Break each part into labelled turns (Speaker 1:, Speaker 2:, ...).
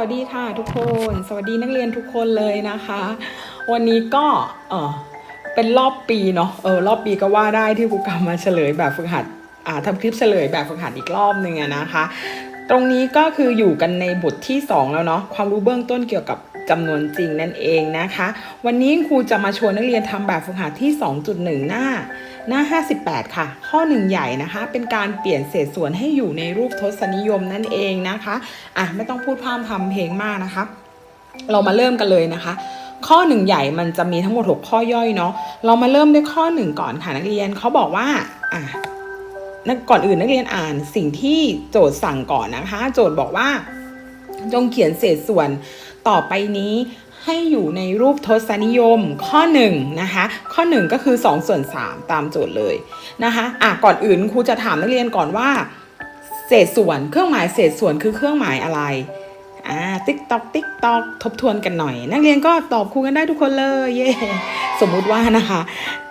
Speaker 1: วัสดีค่ะทุกคน สวัสดีนักเรียนทุกคนเลยนะคะ วันนี้ก็เออเป็นรอบปีเนาะเออรอบปีก็ว่าได้ที่กูกรรมมาเฉลยแบบฝึกหัดอ่าทำคลิปเฉลยแบบฝึกหัดอีกรอบหนึ่งอะนะคะ ตรงนี้ก็คืออยู่กันในบทที่ 2 แล้วเนาะความรู้เบื้องต้นเกี่ยวกับ จำนวนจริงนั่นเองนะคะ วันนี้ครูจะมาชวนนักเรียนทำแบบฝึกหัดที่ 2.1 หน้า หน้า 58 ค่ะ ข้อหนึ่งใหญ่นะคะ เป็นการเปลี่ยนเศษส่วนให้อยู่ในรูปทศนิยมนั่นเองนะคะอะไม่ต้องพูดพร่ำทำเพลงมากนะคะ เรามาเริ่มกันเลยนะคะข้อหนึ่งใหญ่มันจะมีทั้งหมด 6 ข้อย่อยเนาะ เรามาเริ่มด้วยข้อหนึ่งก่อนค่ะนักเรียนเขาบอกว่า อะนักก่อนอื่นนักเรียนอ่านสิ่งที่โจทย์สั่งก่อนนะคะ โจทย์บอกว่า จงเขียนเศษส่วน ต่อไปนี้ให้อยู่ในรูปทศนิยมข้อ1นะคะข้อ 1 ก็คือ2ส่วน3ตามโจทย์เลยนะคะอะก่อนอื่นครูจะถามนักเรียนก่อนว่า เศษส่วนเครื่องหมายเศษส่วนคือเครื่องหมายอะไรอ่าติ๊กตอกติ๊กตอกทบทวนกันหน่อย นักเรียนก็ตอบครูกันได้ทุกคนเลยเย่สมมุติว่านะคะ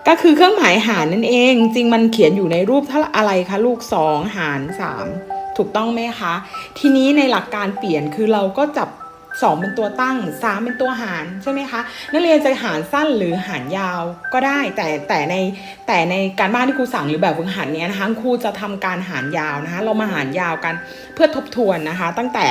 Speaker 1: ก็คือเครื่องหมายหารนั่นเอง จริงมันเขียนอยู่ในรูปเท่าอะไรคะลูก 2 หาร 3 ถูกต้องไหมคะ ทีนี้ในหลักการเปลี่ยนคือเราก็จับ 2 เป็นตัวตั้ง 3 เป็นตัวหารใช่ไหมคะ นักเรียนจะหารสั้นหรือหารยาวก็ได้ แต่แต่ในแต่ในการบ้านที่ครูสั่งหรือแบบฝึกหัดเนี้ยนะคะครูจะทำการหารยาวนะคะ เรามาหารยาวกันเพื่อทบทวนนะคะ ตั้งแต่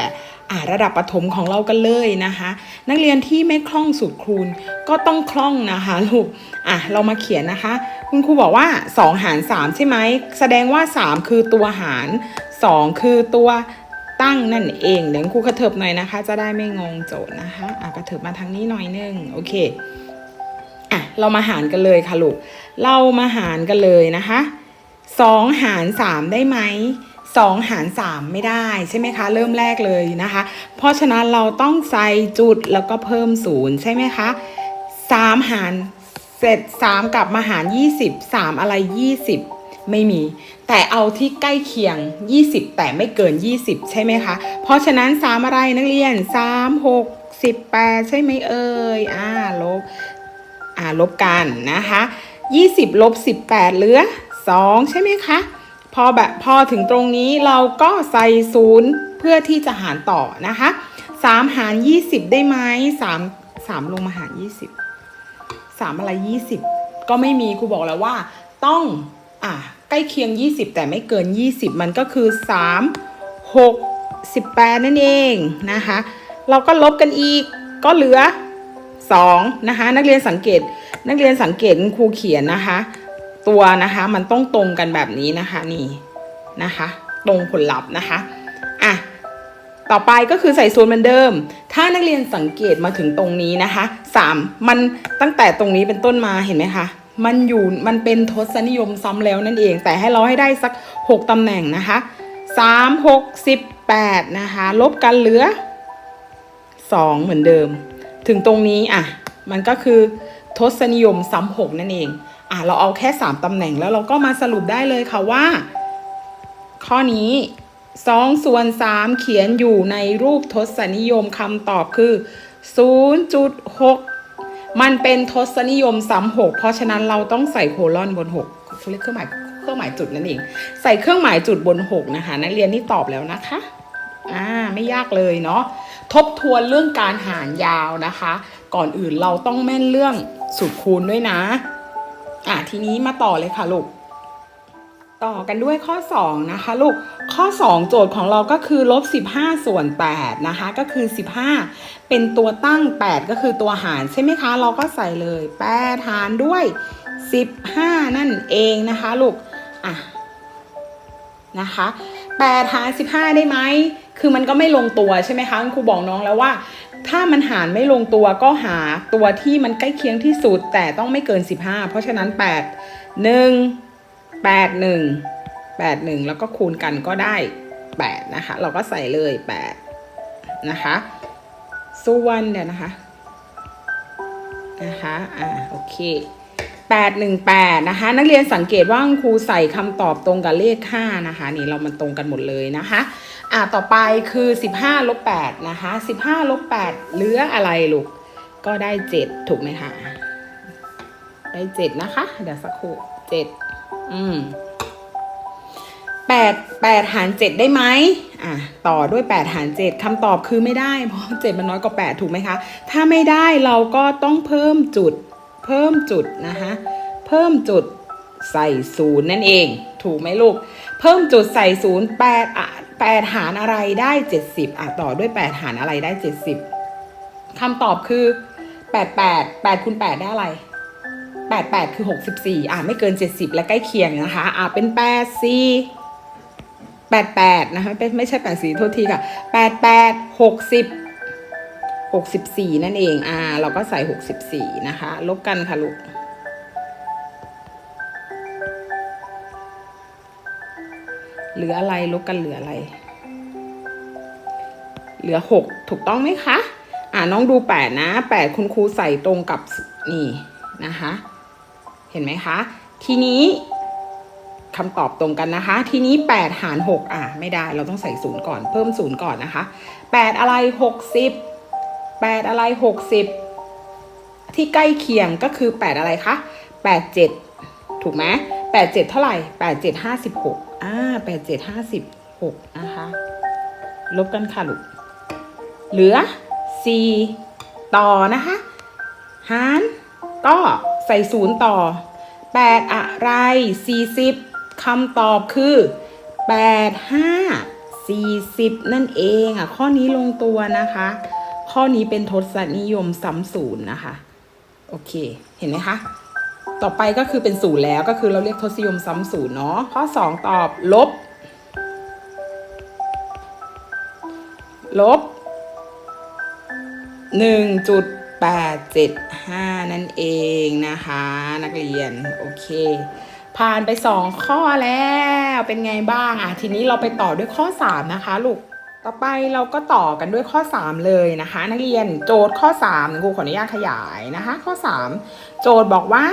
Speaker 1: อ่าระดับประถมของเรากันเลยนะคะ นักเรียนที่ไม่คล่องสูตรคูณก็ต้องคล่องนะคะลูกอะเรามาเขียนนะคะ คุณครูบอกว่า 2 หาร 3 ใช่ไหมแสดงว่า 3 คือตัวหาร 2 คือตัว ตั้งนั่นเองเดี๋ยวครูกระเถิบหน่อยนะคะ จะได้ไม่งงโจทย์นะคะอะกระเถิบมาทางนี้หน่อยนึงโอเคอะเรามาหารกันเลยค่ะลูกเรามาหารกันเลยนะคะ2หาร3ได้ไหม2หาร3ไม่ได้ใช่ไหมคะ เริ่มแรกเลยนะคะ เพราะฉะนั้นเราต้องใส่จุดแล้วก็เพิ่มศูนย์ใช่ไหมคะ3หารเสร็จ3กลับมาหาร20 3อะไร20ไม่มี แต่เอาที่ใกล้เคียง 20 แต่ไม่เกิน 20 ใช่ไหมคะ เพราะฉะนั้น 3 อะไรนักเรียน 3 6 18 ใช่ไหมเอ่ยอ่าลบอ่าลบกันนะคะ 20 ลบ 18 เหลือ 2 ใช่ไหมคะ พอแบบพอถึงตรงนี้เราก็ใส่ศูนย์เพื่อที่จะหารต่อนะคะ 3 หาร 20 ได้ไหม3 3 ลงมาหาร 20 3 อะไร 20 ก็ไม่มีครูบอกแล้วว่าต้องอะ ใกล้เคียง 20 แต่ไม่เกิน 20 มันก็คือ 3 6 18 นั่นเองนะคะ เราก็ลบกันอีกก็เหลือ 2 นะคะ นักเรียนสังเกต นักเรียนสังเกตครูเขียนนะคะ ตัวนะคะมันต้องตรงกันแบบนี้นะคะนี่นะคะ ตรงผลลัพธ์นะคะอะต่อไปก็คือใส่ส่วนเหมือนเดิม ถ้านักเรียนสังเกตมาถึงตรงนี้นะคะ 3 มันตั้งแต่ตรงนี้เป็นต้นมาเห็นไหมคะ มันอยู่มันเป็นทศนิยมซ้ำแล้วนั่นเอง แต่ให้เราให้ได้สัก 6ตำแหน่งนะคะ 3 6 18 นะคะ ลบกันเหลือ 2 เหมือนเดิม ถึงตรงนี้อะ มันก็คือทศนิยมซ้ำหกนั่นเอง อะ เราเอาแค่ 3ตำแหน่งแล้วเราก็มาสรุปได้เลยค่ะว่า ข้อนี้2ส่วน3เขียนอยู่ในรูปทศนิยมคำตอบคือ 0.6 มันเป็นทศนิยมซ้ำหกเพราะฉะนั้นเราต้องใส่โคลอนบน6เขาเรียกเครื่องหมายเครื่องหมายจุดนั่นเอง ใส่เครื่องหมายจุดบนหกนะคะนักเรียนนี่ตอบแล้วนะคะอ่าไม่ยากเลยเนาะทบทวนเรื่องการหารยาวนะคะ ก่อนอื่นเราต้องแม่นเรื่องสูตรคูณด้วยนะ อะทีนี้มาต่อเลยค่ะลูก ต่อกันด้วยข้อ 2 นะคะลูก ข้อ 2 โจทย์ของเราก็คือลบ 15 ส่วน 8 นะคะ ก็คือ 15 เป็นตัวตั้ง 8 ก็คือตัวหารใช่ไหมคะ เราก็ใส่เลย8หารด้วย 15 นั่นเองนะคะลูก อะ นะคะ8หาร15 ได้ไหม คือมันก็ไม่ลงตัวใช่ไหมคะคุณครูบอกน้องแล้วว่า ถ้ามันหารไม่ลงตัวก็หาตัวที่มันใกล้เคียงที่สุด แต่ต้องไม่เกิน 15 เพราะฉะนั้น 8 1 8 1 8 1แล้วก็คูณกันก็ได้8นะคะ เราก็ใส่เลย8นะคะส่วนเดี๋ยวนะคะนะคะอ่าโอเค818นะคะ นักเรียนสังเกตว่าคุณครูใส่คำตอบตรงกับเลข5นะคะ นี่เรามันตรงกันหมดเลยนะคะอ่าต่อไปคือ15ลบ8นะคะ15ลบ8เหลืออะไรลูกก็ได้7ถูกไหมคะได้7นะคะ เดี๋ยวสักครู่7 อืมแปดแปดหารเจ็ดได้ไหมอะต่อด้วยแปดหารเจ็ดคำตอบคือไม่ได้ เพราะเจ็ดมันน้อยกว่าแปดถูกไหมคะ ถ้าไม่ได้เราก็ต้องเพิ่มจุด เพิ่มจุดนะคะเพิ่มจุดใส่ศูนย์นั่นเอง ถูกไหมลูก เพิ่มจุดใส่ศูนย์แปดอะแปดหารอะไรได้เจ็ดสิบอะต่อด้วยแปดหารอะไรได้เจ็ดสิบคำตอบคือแปดแปดแปดคูณแปดได้อะไร แปดแปดคือหกสิบสี่อะไม่เกินเจ็ดสิบและใกล้เคียงนะคะ อะเป็นแปดสี่แปดแปดนะคะไม่ไม่ใช่แปดสี่โทษทีค่ะแปดแปดหกสิบหกสิบสี่นั่นเอง อ่า เราก็ใส่หกสิบสี่นะคะ ลบกันค่ะลูกเหลืออะไรลบกันเหลืออะไร เหลือหกถูกต้องไหมคะ อ่าน้องดูแปดนะแปดคุณครูใส่ตรงกับนี่นะคะ ห็นไหมคะ ทีนี้คำตอบตรงกันนะคะ ทีนี้ 8 หาร 6 อะ ไม่ได้เราต้องใส่ศูนย์ก่อนเพิ่มศูนย์ก่อนนะคะ 8 อะไร 60 8 อะไร 60 ที่ใกล้เคียงก็คือ 8 อะไรคะ 87 ถูกไหม87 เท่าไหร่ 87 56อ่า87 56 นะคะ ลบกันค่ะลูก เหลือ 4 ต่อนะคะ หารก็ ใส่ศูนย์ต่อ 8 อะไร 40คำตอบคือ 8 5 40 นั่นเองอะ ข้อนี้ลงตัวนะคะ ข้อนี้เป็นทศนิยมซ้ำศูนย์นะคะ โอเค เห็นไหมคะ ต่อไปก็คือเป็นศูนย์แล้วก็คือเราเรียกทศนิยมซ้ำศูนย์เนาะ ข้อ 2 ตอบลบ ลบ 875 นั่นเองนะคะ นักเรียน โอเค ผ่านไป 2 ข้อแล้วเป็นไงบ้างอะทีนี้เราไปต่อด้วยข้อ 3 นะคะลูกต่อไปเราก็ต่อกันด้วยข้อ 3 เลยนะคะ นักเรียนโจทย์ข้อ3ครูขออนุญาตขยายนะคะ ข้อ 3 โจทย์บอกว่า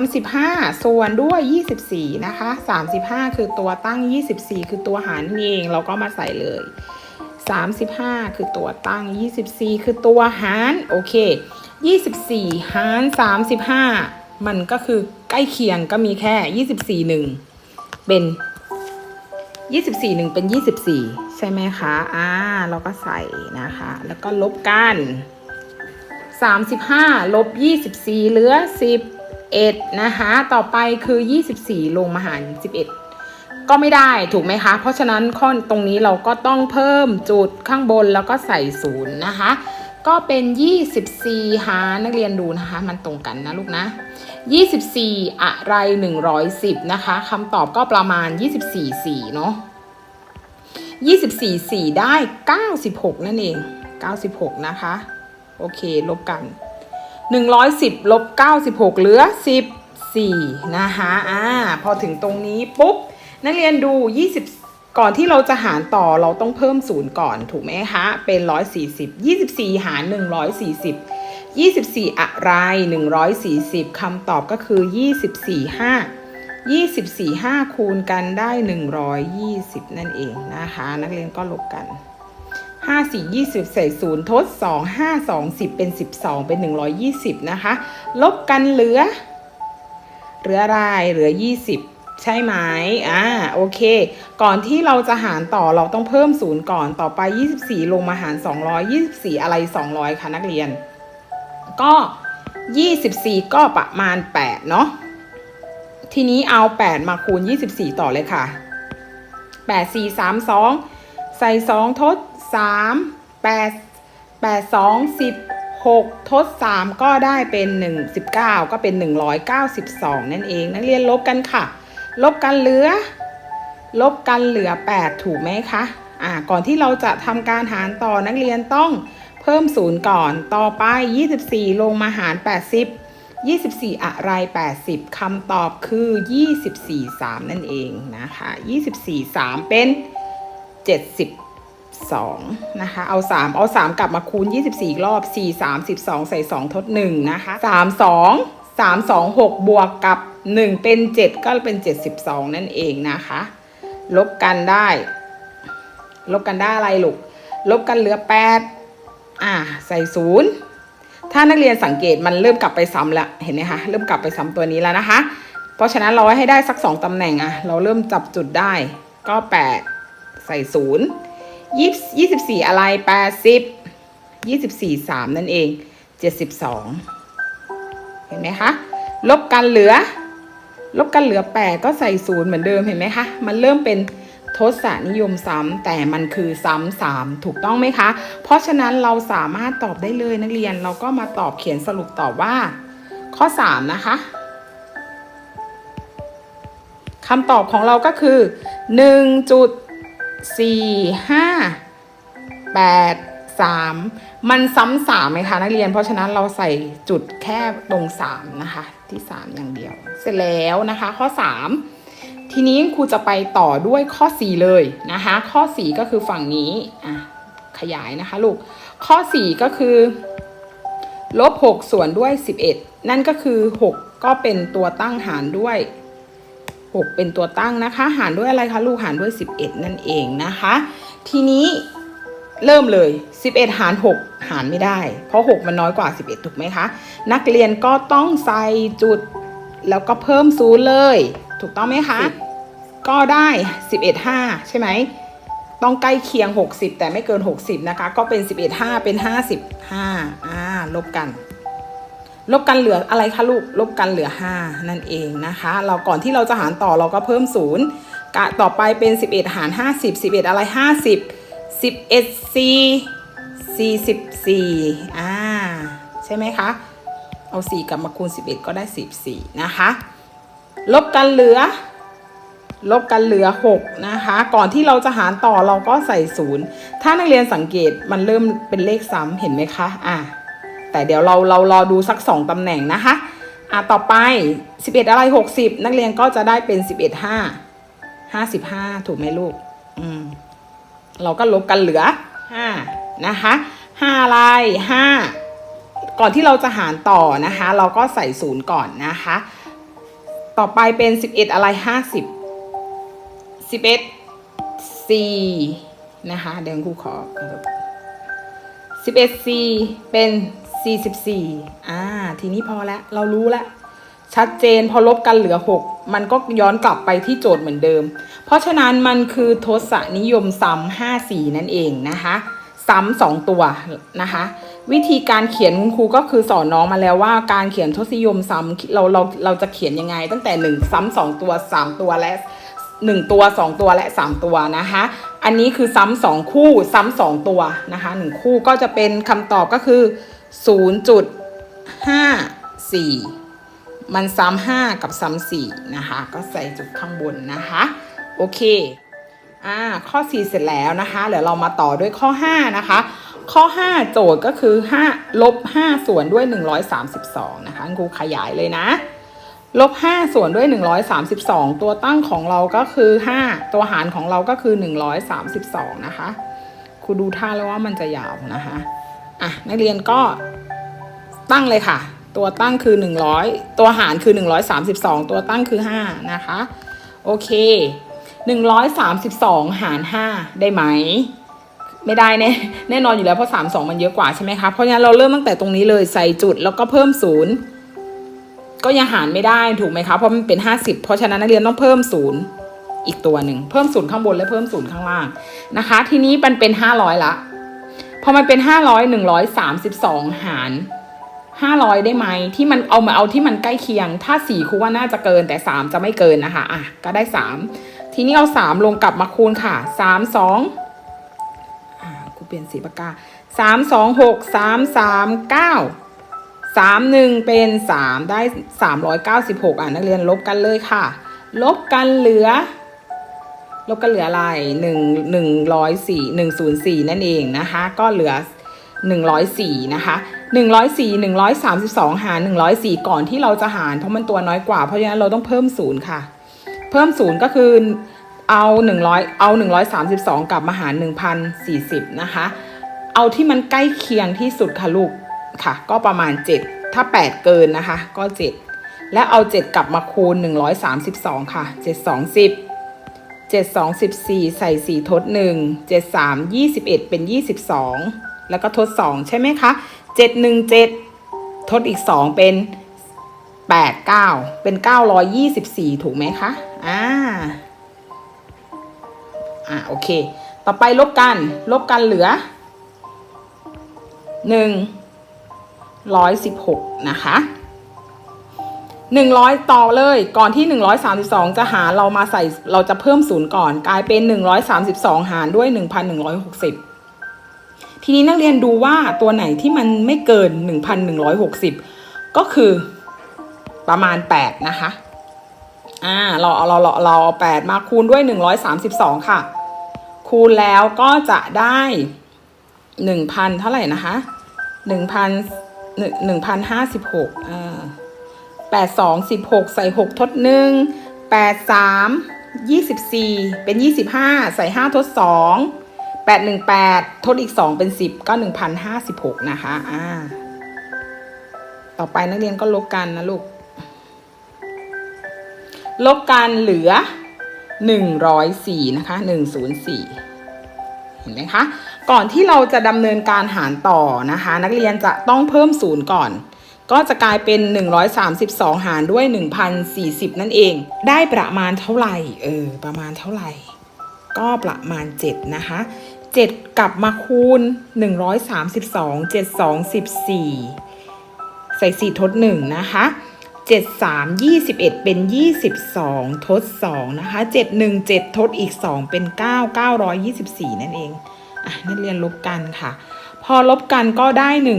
Speaker 1: 35 ส่วนด้วย 24 นะคะ 35 คือตัวตั้ง 24 คือตัวหารนั่เองเราก็มาใส่เลย 35 คือตัวตั้ง 24 คือตัวหารโอเค 24 หาร 35 มันก็คือใกล้เคียงก็มีแค่ 24 1 เป็น 24 1 เป็น 24 ใช่ไหมคะอ่าเราก็ใส่นะคะ แล้วก็ลบกัน 35 ลบ 24 เหลือ 11 นะคะ ต่อไปคือ 24 ลงมาหาร 11 ก็ไม่ได้ถูกไหมคะ เพราะฉะนั้นข้อตรงนี้เราก็ต้องเพิ่มจุดข้างบนแล้วก็ใส่ศูนย์นะคะ ก็เป็น 24 หานักเรียนดูนะคะ มันตรงกันนะลูกนะ 24 อะไร 110 นะคะคำตอบก็ประมาณ 24 4 เนาะ24 4 ได้ 96 นั่นเอง 96 นะคะ โอเค ลบกัน 110 ลบ 96 เหลือ14นะคะ อ่า พอถึงตรงนี้ปุ๊บ นักเรียนดู 20 ก่อนที่เราจะหารต่อเราต้องเพิ่มศูนย์ก่อนถูกไหมคะ เป็น 140 24 หาร 140 24 อะไร 140คำตอบก็คือ 24 5 24 5 คูณกันได้ 120 นั่นเองนะคะ นักเรียนก็ลบกัน5 4 20ใส่ศูนย์ทด2 5 2 10เป็น12เป็น120นะคะ ลบกันเหลือ เหลืออะไรเหลือ20 ใช่ไหมอ่าโอเค ก่อนที่เราจะหารต่อเราต้องเพิ่มศูนย์ก่อนต่อไป 24 ลงมาหาร200 24 อะไร 200คะนักเรียน ก็ 24 ก็ประมาณ 8 เนาะทีนี้เอา 8 มาคูณ 24 ต่อเลยค่ะ 8 4 3 2 ใส่ 2 ทด 3 8 8 2 16ทด 3 ก็ได้เป็น 1 19 ก็เป็น 192 นั่นเอง นักเรียนลบกันค่ะ ลบกันเหลือ ลบกันเหลือ 8 ถูกไหมคะอ่าก่อนที่เราจะทำการหารต่อนักเรียนต้องเพิ่มศูนย์ก่อน ต่อไป 24 ลงมาหาร 80 24 อะไร 80คำตอบคือ 24 3 นั่นเองนะคะ 24 3 เป็น 72 นะคะ เอา 3 เอา 3 กลับมาคูณ 24อีกรอบ 4 3 12 ใส่ 2 ทด 1 นะคะ 3 2 3 2 6 บวกกับ 1 เป็น 7 ก็เป็น 72 นั่นเองนะคะ ลบกันได้ ลบกันได้อะไรลูก ลบกันเหลือ 8 อ่า ใส่ 0 ถ้านักเรียนสังเกตมันเริ่มกลับไปซ้ำแล้ว เห็นไหมคะ เริ่มกลับไปซ้ำตัวนี้แล้วนะคะ เพราะฉะนั้นเราให้ได้สัก 2ตำแหน่งอะเราเริ่มจับจุดได้ ก็แปดใส่ศูนย์ยี่สิบสี่อะไรแปดสิบยี่สิบสี่สามนั่นเองเจ็ดสิบสองเห็นไหมคะลบกันเหลือ ลบกันเหลือแปดก็ใส่ศูนย์เหมือนเดิมเห็นไหมคะ มันเริ่มเป็นทศนิยมซ้ำแต่มันคือซ้ำสามถูกต้องไหมคะ เพราะฉะนั้นเราสามารถตอบได้เลยนักเรียนเราก็มาตอบเขียนสรุปตอบว่า ข้อ 3 นะคะคำตอบของเราก็คือ 1.45 8 3 มันซ้ำสามไหมคะนักเรียน เพราะฉะนั้นเราใส่จุดแค่ตรง 3 นะคะ ที่ 3 อย่างเดียว เสร็จแล้วนะคะ ข้อ 3 ทีนี้ครูจะไปต่อด้วยข้อ 4 เลยนะคะ ข้อ 4 ก็คือฝั่งนี้อะขยายนะคะลูก ข้อ 4 ก็คือลบ6ส่วนด้วย 11 นั่นก็คือ 6 ก็เป็นตัวตั้งหารด้วย 6 เป็นตัวตั้งนะคะ หารด้วยอะไรคะลูกหารด้วย 11 นั่นเองนะคะ ทีนี้ เริ่มเลย 11 หาร 6 หารไม่ได้ เพราะ 6 มันน้อยกว่า 11 ถูกไหมคะ นักเรียนก็ต้องใส่จุด แล้วก็เพิ่มศูนย์เลย ถูกต้องไหมคะ ก็ได้ 11 5 ใช่ไหม ต้องใกล้เคียง 60 แต่ไม่เกิน 60 นะคะ ก็เป็น 11 5 เป็น 55อ่าลบกัน ลบกันเหลืออะไรคะลูก ลบกันเหลือ 5 นั่นเองนะคะ เราก่อนที่เราจะหารต่อเราก็เพิ่มศูนย์กะต่อไปเป็น 11 หาร 50 11 อะไร 50 11 4 44อ่าใช่ไหมคะ เอา 4 กลับมาคูณ 11 ก็ได้ 14 นะคะ ลบกันเหลือ ลบกันเหลือ 6 นะคะ ก่อนที่เราจะหารต่อเราก็ใส่ศูนย์ถ้านักเรียนสังเกตมันเริ่มเป็นเลขซ้ำเห็นไหมคะ อะแต่เดี๋ยวเราเรารอดูสัก 2 ตำแหน่งนะคะ อะต่อไป 11 อะไร 60 นักเรียนก็จะได้เป็น 11 5 55 ถูกไหมลูก อืม เราก็ลบกันเหลือ5นะคะ5อะไร5ก่อนที่เราจะหารต่อนะคะ เราก็ใส่ศูนย์ก่อนนะคะ ต่อไปเป็น 11 อะไร 50สิบเอ็ดสี่นะคะเดี๋ยวครูขอสิบเอ็ดสี่เป็นสี่สิบสี่อ่าทีนี้พอแล้วเรารู้แล้ว ชัดเจนพอลบกันเหลือหกมันก็ย้อนกลับไปที่โจทย์เหมือนเดิม เพราะฉะนั้นมันคือทศนิยมซ้ำห้าสี่นั่นเองนะคะ ซ้ำสองตัวนะคะ วิธีการเขียนคุณครูก็คือสอนน้องมาแล้วว่าการเขียนทศนิยมซ้ำเราเราเราจะเขียนยังไง ตั้งแต่หนึ่งซ้ำสองตัวสามตัวและหนึ่งตัวสองตัวและสามตัวนะคะ อันนี้คือซ้ำสองคู่ซ้ำสองตัวนะคะหนึ่งคู่ก็จะเป็นคำตอบก็คือศูนย์จุดห้าสี่ มันซ้ำห้ากับซ้ำสี่นะคะ ก็ใส่จุดข้างบนนะคะ โอเคอ่าข้อ 4 เสร็จแล้วนะคะเดี๋ยวเรามาต่อด้วยข้อ 5 นะคะ ข้อ 5 โจทย์ก็คือ5ลบ5ส่วนด้วย 132 นะคะครูขยายเลยนะลบ5ส่วนด้วย 132 ตัวตั้งของเราก็คือ 5 ตัวหารของเราก็คือ 132 นะคะครูดูท่าแล้วว่ามันจะยาวนะคะอะนักเรียนก็ตั้งเลยค่ะ ตัวตั้งคือ 100 ตัวหารคือ 132 ตัวตั้งคือ 5 นะคะ โอเค 132 หาร 5 ได้ไหม ไม่ได้แน่แน่นอนอยู่แล้วเพราะ 32 มันเยอะกว่าใช่ไหมคะ เพราะฉะนั้นเราเริ่มตั้งแต่ตรงนี้เลยใส่จุดแล้วก็เพิ่มศูนย์ก็ยังหารไม่ได้ถูกไหมคะเพราะมันเป็น 50 เพราะฉะนั้นนักเรียนต้องเพิ่มศูนย์อีกตัวหนึ่งเพิ่มศูนย์ข้างบนและเพิ่มศูนย์ข้างล่างนะคะ ทีนี้มันเป็น 500ละพอมันเป็น 500 132 หาร 500 ได้ไหมที่มันเอามาเอาที่มันใกล้เคียง ถ้า 4คูว่าน่าจะเกินแต่ 3 จะไม่เกินนะคะอะก็ได้ 3 ทีนี้เอา 3 ลงกลับมาคูณค่ะ 3 2อ่ากูเปลี่ยนสีปากกา 3 2 6 3 3 9สามหนึ่งเป็นสามได้สามร้อยเก้าสิบหกอะนักเรียนลบกันเลยค่ะ ลบกันเหลือ ลบกันเหลืออะไรหนึ่งหนึ่งร้อยสี่หนึ่งศูนย์สี่นั่นเองนะคะ ก็เหลือหนึ่งร้อยสี่นะคะ หนึ่งร้อยสี่หนึ่งร้อยสามสิบสองหารหนึ่งร้อยสี่ก่อนที่เราจะหารเพราะมันตัวน้อยกว่า เพราะฉะนั้นเราต้องเพิ่มศูนย์ค่ะ เพิ่มศูนย์ก็คือเอาหนึ่งร้อยเอาหนึ่งร้อยสามสิบสองกลับมาหารหนึ่งพันสี่สิบนะคะ เอาที่มันใกล้เคียงที่สุดค่ะลูกค่ะ ก็ประมาณ 7 ถ้า 8 เกินนะคะ ก็ 7 และเอา 7 กลับมาคูณ 132 ค่ะ 7 2 10 7 2 14 ใส่ 4 ทด 1 7 3 21 เป็น 22 แล้วก็ทด 2 ใช่ไหมคะ 7 1 7 ทดอีก 2 เป็น 8 9 เป็น 924 ถูกไหมคะ อ่า อะโอเค ต่อไปลบกัน ลบกันเหลือหนึ่งร้อยสิบหกนะคะหนึ่งร้อยต่อเลยก่อนที่หนึ่งร้อยสามสิบสองจะหารเรามาใส่เราจะเพิ่มศูนย์ก่อน กลายเป็นหนึ่งร้อยสามสิบสองหารด้วยหนึ่งพันหนึ่งร้อยหกสิบ ทีนี้นักเรียนดูว่าตัวไหนที่มันไม่เกินหนึ่งพันหนึ่งร้อยหกสิบก็คือประมาณแปดนะคะ อ่า เราเอาเราเราเราเอาแปดมาคูณด้วยหนึ่งร้อยสามสิบสองค่ะ คูณแล้วก็จะได้หนึ่งพันเท่าไหร่นะคะหนึ่งพันหนึ่งพันห้าสิบหกอ่าแปดสองสิบหกใส่หกทดหนึ่งแปดสามยี่สิบสี่เป็นยี่สิบห้าใส่ห้าทดส องแปดหนึ่งแปดทดอีกสองเป็นสิบก็หนึ่งพันห้าสิบหกนะคะอ่าต่อไปนักเรียนก็ลบกันนะลูก ลบกันเหลือ 104 นะคะ 104เห็นไหมคะ ก่อนที่เราจะดำเนินการหารต่อนะคะ นักเรียนจะต้องเพิ่มศูนย์ก่อน ก็จะกลายเป็น 132 หารด้วย 1,040 นั่นเอง ได้ประมาณเท่าไหร่ เออ ประมาณเท่าไหร่ ก็ประมาณ 7 นะคะ 7 กลับมาคูณ 132 7 2 14 ใส่ 4 ทด 1 นะคะ 7 3 21 เป็น 22 ทด 2 นะคะ 7 1 7 ทดอีก 2 เป็น 9 924 นั่นเองอะนักเรียนลบกันค่ะ พอลบกันก็ได้ 1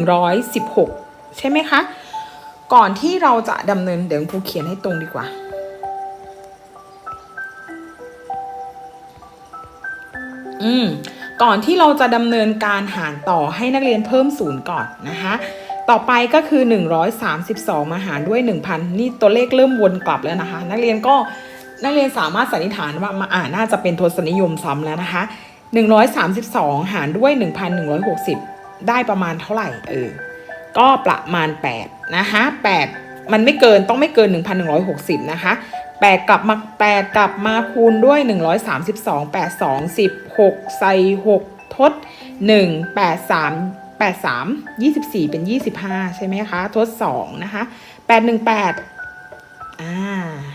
Speaker 1: 116 ใช่ไหมคะ ก่อนที่เราจะดำเนินเดี๋ยวครูเขียนให้ตรงดีกว่า อืมก่อนที่เราจะดำเนินการหารต่อให้นักเรียนเพิ่มศูนย์ก่อนนะคะต่อไปก็คือ 132 มาหารด้วย 1,000 นี่ตัวเลขเริ่มวนกลับแล้วนะคะ นักเรียนก็นักเรียนสามารถสันนิษฐานว่ามาอ่าน่าจะเป็นทศนิยมซ้ำแล้วนะคะ 132 หารด้วย 1,160 ได้ประมาณเท่าไหร่เออก็ประมาณ 8 นะคะ 8 มันไม่เกินต้องไม่เกิน 1,160 นะคะ 8 กลับมา 8 กลับมาคูณด้วย 132 8 2 16 ใส่ 6 ทด 1 8 3 8 3 24 เป็น 25 ใช่ไหมคะ ทด 2 นะคะ 8 1 8 อ่า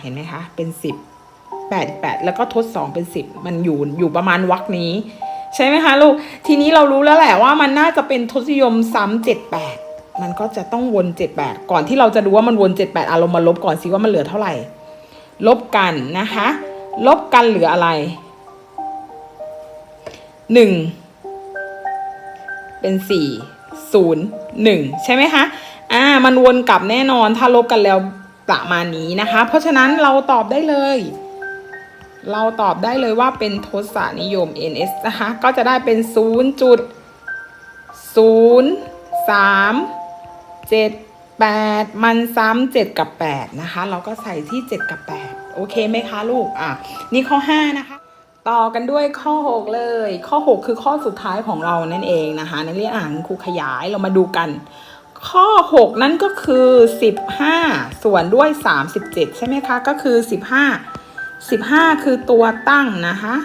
Speaker 1: เห็นไหมคะ เป็น 10 8 8 แล้วก็ทด 2 เป็น 10 มันอยู่อยู่ประมาณวรรคนี้ ใช่ไหมคะลูก ทีนี้เรารู้แล้วแหละว่ามันน่าจะเป็นทศนิยมซ้ำ78 มันก็จะต้องวน 78 ก่อนที่เราจะดูว่ามันวน 78อะเรามาลบก่อนสิว่ามันเหลือเท่าไหร่ ลบกันนะคะ ลบกันเหลืออะไร 1 เป็น 4 0 1 ใช่ไหมคะ อ่า มันวนกลับแน่นอนถ้าลบกันแล้วประมาณนี้นะคะ เพราะฉะนั้นเราตอบได้เลย เราตอบได้เลยว่าเป็นทศนิยม NS นะคะ ก็จะได้เป็น0จุด0 3 7 8 มันซ้ำ7กับ 8 นะคะ เราก็ใส่ที่ 7 กับ 8 โอเคไหมคะลูกอะนี่ข้อ 5 นะคะ ต่อกันด้วยข้อ 6 เลย ข้อ 6 คือข้อสุดท้ายของเรานั่นเองนะคะนักเรียนอ่านครูขยายเรามาดูกัน ข้อ 6 นั่นก็คือ 15 ส่วนด้วย 37 ใช่ไหมคะ ก็คือ 15 15 คือตัวตั้งนะคะ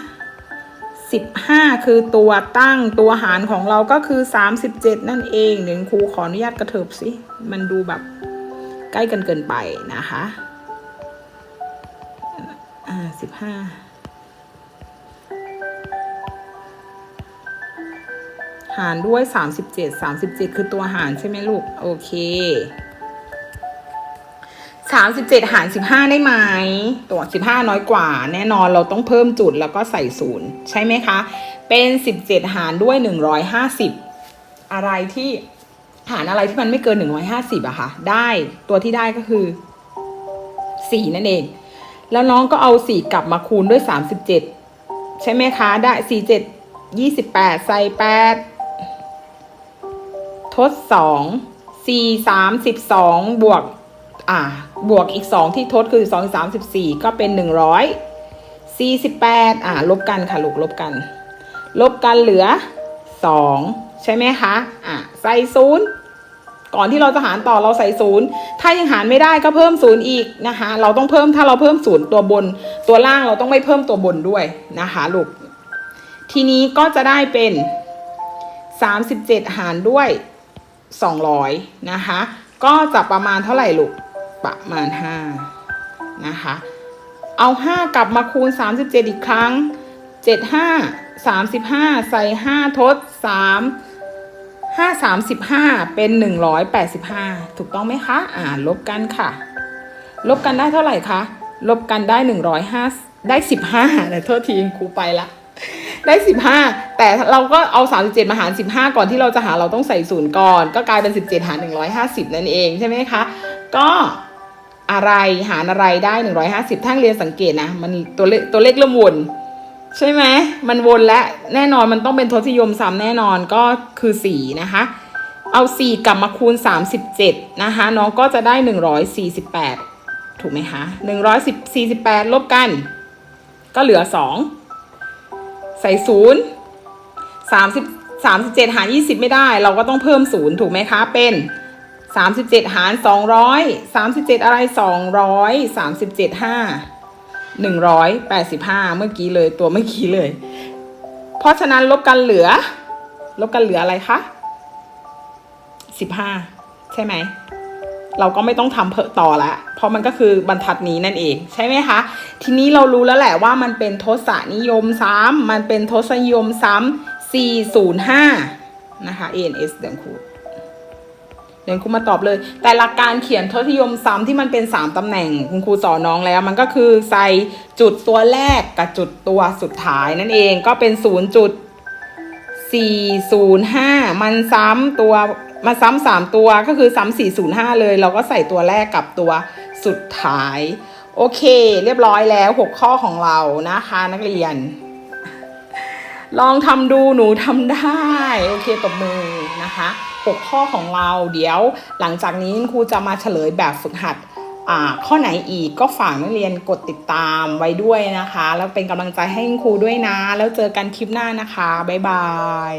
Speaker 1: 15 คือตัวตั้งตัวหารของเราก็คือ 37 นั่นเองเดี๋ยวครูขออนุญาตกระเถิบสิ มันดูแบบใกล้กันเกินไปนะคะ อ่า15หารด้วย 37 37 คือตัวหารใช่ไหมลูก โอเค 37หาร15ได้ไหมตัว15น้อยกว่า แน่นอนเราต้องเพิ่มจุดแล้วก็ใส่ศูนย์ใช่ไหมคะ เป็น17หารด้วย150อยห้าสิบอะไรที่หารอะไรที่มันไม่เกิน150อยห้าสิบอะค่ะ ได้ตัวที่ได้ก็คือ4นั่นเอง แล้วน้องก็เอา4กลับมาคูณด้วย37ใช่ไหมคะ ได้47 28ใส่8ทดสองสี่สามสิบสองบวก อ่าบวกอีกสองที่ทดคือสองสามสิบสี่ก็เป็นหนึ่งร้อยสี่สิบแปดลบกันค่ะลูกลบกัน ลบกันเหลือสองใช่ไหมคะอ่าใส่ศูนย์ก่อนที่เราจะหารต่อเราใส่ศูนย์ถ้ายังหารไม่ได้ก็เพิ่มศูนย์อีกนะคะ เราต้องเพิ่มถ้าเราเพิ่มศูนย์ตัวบน ตัวล่างเราต้องไม่เพิ่มตัวบนด้วยนะคะลูกทีนี้ก็จะได้เป็นสามสิบเจ็ดหารด้วย200นะคะ ก็จะประมาณเท่าไหร่ลูก ประมาณ5นะคะเอาห้ากลับมาคูณสามสิบเจ็ดอีกครั้งเจ็ดห้าสามสิบห้าใส่ห้าทดสามห้าสามสิบห้าเป็นหนึ่งร้อยแปดสิบห้าถูกต้องไหมคะ อ่า ลบกันค่ะ ลบกันได้เท่าไหร่คะ ลบกันได้หนึ่งร้อยห้าได้สิบห้าแต่โทษทีครูไปละ ได้สิบห้าแต่เราก็เอาสามสิบเจ็ดมาหารสิบห้าก่อนที่เราจะหาเราต้องใส่ศูนย์ก่อน ก็กลายเป็นสิบเจ็ดหารหนึ่งร้อยห้าสิบนั่นเองใช่ไหมคะ ก็ อะไรหารอะไรได้หนึ่งร้อยห้าสิบทั้งเรียนสังเกตนะมันตัวเลขตัวเลขเริ่มวนใช่ไหมมันวนและแน่นอนมันต้องเป็นทศนิยมซ้ำแน่นอนก็คือสี่นะคะ เอาสี่กลับมาคูณสามสิบเจ็ดนะคะ น้องก็จะได้หนึ่งร้อยสี่สิบแปดถูกไหมคะหนึ่งร้อยสิบสี่สิบแปดลบกัน ก็เหลือสองใส่ศูนย์สามสิบสามสิบเจ็ดหารยี่สิบไม่ได้ เราก็ต้องเพิ่มศูนย์ถูกไหมคะเป็น สามสิบเจ็ดหารสองร้อยสามสิบเจ็ดอะไรสองร้อยสามสิบเจ็ดห้าหนึ่งร้อยแปดสิบห้าเมื่อกี้เลยตัวเมื่อกี้เลย เพราะฉะนั้นลบกันเหลือ ลบกันเหลืออะไรคะสิบห้าใช่ไหม เราก็ไม่ต้องทำเพิ่มต่อละเพราะมันก็คือบรรทัดนี้นั่นเองใช่ไหมคะ ทีนี้เรารู้แล้วแหละว่ามันเป็นทศนิยมซ้ำมันเป็นทศนิยมซ้ำ405 นะคะ ANS เดี๋ยวครู เดี๋ยวครูมาตอบเลย แต่หลักการเขียนทศนิยมซ้ำที่มันเป็น 3ตำแหน่งคุณครูสอนน้องแล้ว มันก็คือใส่จุดตัวแรกกับจุดตัวสุดท้ายนั่นเองก็เป็น0จุด405มันซ้ำตัวมาซ้ำสามตัวก็คือซ้ำ405เลย เราก็ใส่ตัวแรกกับตัวสุดท้าย โอเค เรียบร้อยแล้ว6ข้อของเรานะคะนักเรียน ลองทำดูหนูทำได้ โอเคตบมือนะคะ 6 ข้อของเรา เดี๋ยวหลังจากนี้ครูจะมาเฉลยแบบฝึกหัดอ่าข้อไหนอีกก็ฝากนักเรียนกดติดตามไว้ด้วยนะคะ แล้วเป็นกำลังใจให้ครูด้วยนะ แล้วเจอกันคลิปหน้านะคะ บ๊ายบาย